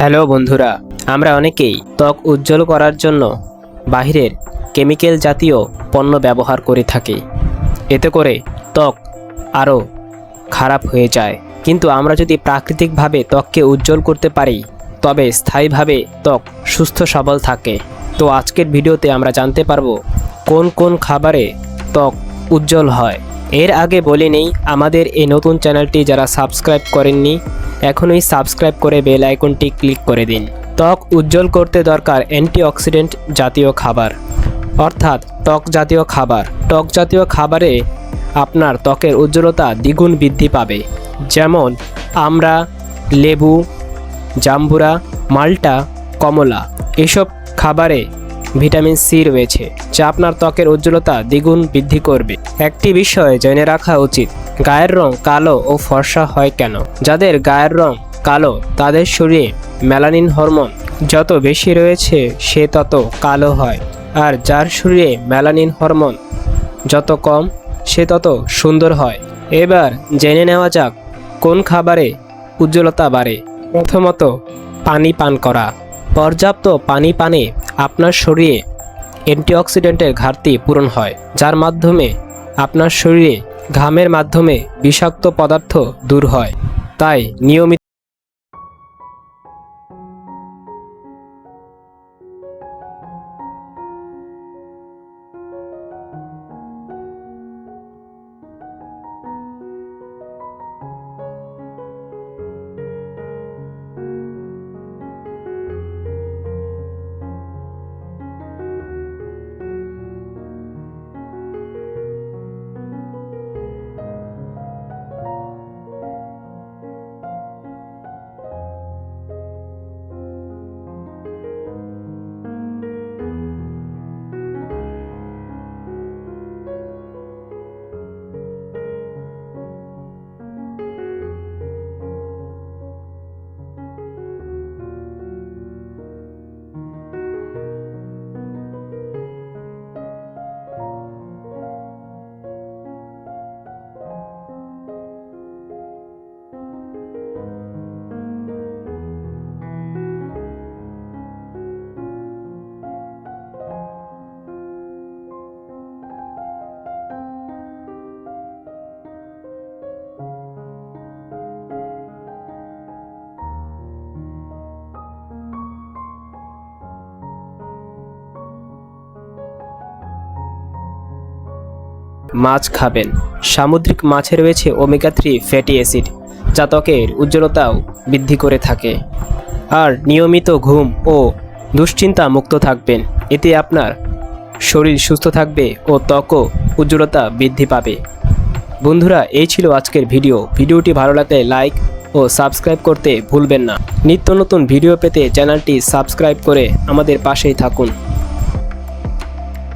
Hello বন্ধুরা, আমরা অনেকেই ত্বক উজ্জ্বল করার জন্য বাহিরের কেমিক্যাল জাতীয় পণ্য ব্যবহার করে থাকি। এতে করে ত্বক আরও খারাপ হয়ে যায়। কিন্তু আমরা যদি প্রাকৃতিকভাবে ত্বককে উজ্জ্বল করতে পারি, তবে স্থায়ীভাবে ত্বক সুস্থ সবল থাকে। তো আজকের ভিডিওতে আমরা জানতে পারব কোন কোন খাবারে ত্বক উজ্জ্বল হয়। এর আগে বলে নেই, আমাদের এই নতুন চ্যানেলটি যারা সাবস্ক্রাইব করেননি, এখনই সাবস্ক্রাইব করে বেল আইকনটি ক্লিক করে দিন। ত্বক উজ্জ্বল করতে দরকার অ্যান্টিঅক্সিডেন্ট জাতীয় খাবার। অর্থাৎ ত্বক জাতীয় খাবার। ত্বক জাতীয় খাবারে আপনার ত্বকের উজ্জ্বলতা দ্বিগুণ বৃদ্ধি পাবে। যেমন আমরা, লেবু, জাম্বুরা, মাল্টা, কমলা, এসব খাবারে ভিটামিন সি রয়েছে, যা আপনার ত্বকের উজ্জ্বলতা দ্বিগুণ বৃদ্ধি করবে। একটি বিষয় জেনে রাখা উচিত, গায়ের রং কালো ও ফর্সা হয় কেন? যাদের গায়ের রং কালো, তাদের শরীরে মেলানিন হরমোন যত বেশি রয়েছে, সে তত কালো হয়। আর যার শরীরে মেলানিন হরমোন যত কম, সে তত সুন্দর হয়। এবার জেনে নেওয়া যাক, কোন খাবারে উজ্জ্বলতা বাড়ে? প্রথমত, পানি পান করা। পর্যাপ্ত পানি পানে আপনার শরীরে অ্যান্টিঅক্সিডেন্টের ঘাটতি পূরণ হয়, যার মাধ্যমে আপনার শরীরে ঘামের মাধ্যমে বিষাক্ত পদার্থ দূর হয়। তাই নিয়মিত মাছ খাবেন। সামুদ্রিক মাছে রয়েছে ওমেগা থ্রি ফ্যাটি অ্যাসিড যা ত্বকের উজ্জ্বলতাও বৃদ্ধি করে থাকে। আর নিয়মিত ঘুম ও দুশ্চিন্তা মুক্ত থাকবেন। এতে আপনার শরীর সুস্থ থাকবে ও ত্বকও উজ্জ্বলতা বৃদ্ধি পাবে। বন্ধুরা, এই ছিল আজকের ভিডিও। ভিডিওটি ভালো লাগলে লাইক ও সাবস্ক্রাইব করতে ভুলবেন না। নিত্য নতুন ভিডিও পেতে চ্যানেলটি সাবস্ক্রাইব করে আমাদের পাশেই থাকুন।